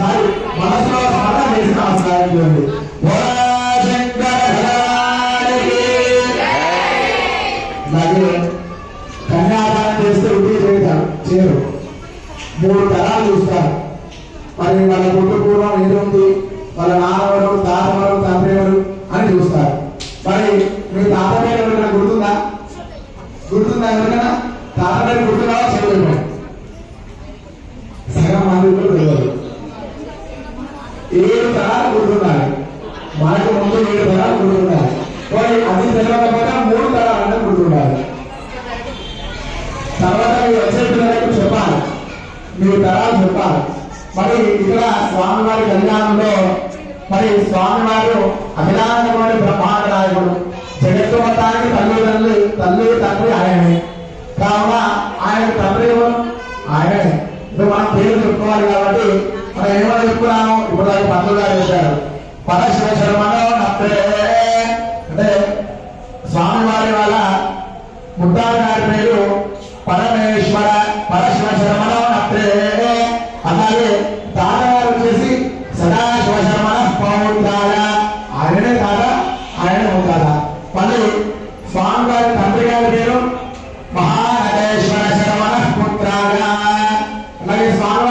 ఒకసారి మనసులో స్మరణ చేసి నమస్కారం చేయండి అలాగే కన్యాదానం చేస్తే ఇంటికి చేరుతారు చేరు. మూడు తరాలు చూస్తారు. మరి వాళ్ళ పుట్టు పూర్వం ఏదుంది వాళ్ళ నాన్నవరు తాతవరు తండ్రివరు అని చూస్తారు. మరి మీ తాత పేరు ఎవరికైనా గుర్తుందా? గుర్తుందా ఎవరికైనా? తాత పేరు గుర్తుందా? చెప్పండి సగం మంది ఏడు తరాలు గుర్తున్నాయి మనకు ముందు ఏడు తరాలు గుర్తున్నాయి మరి అది తెలియకపోతే మూడు తరాలు గుర్తుండాలి. తర్వాత మీరు వచ్చే పిల్లలకు చెప్పాలి. మీరు తరాలు చెప్పాలి. మరి ఇక్కడ స్వామివారి కళ్యాణంలో మరి స్వామివారు అభిలాషమైన బ్రహ్మాండ నాయకుడు జగత్తు మతానికి తల్లిదండ్రులు తల్లి తండ్రి ఆయనే. కావున ఆయన తండ్రి ఆయనే. మనం పేరు చెప్పుకోవాలి కాబట్టి మనం ఏమో చెప్పుకున్నాము? ఇప్పుడు దానికి పంతులు గారు చేశారు పరశివ శర్మలో అంటే స్వామివారి వాళ్ళ ముద్దాల గారి పేరు పరమేశ్వర పరశివ శర్మలో నత్రే అలాగే తాతగారు వచ్చేసి సదాశివ శర్మణ పౌత్రాల. ఆయనే తాత ఆయనే ముద్దాల మళ్ళీ స్వామి గారి తండ్రి గారి పేరు Tages war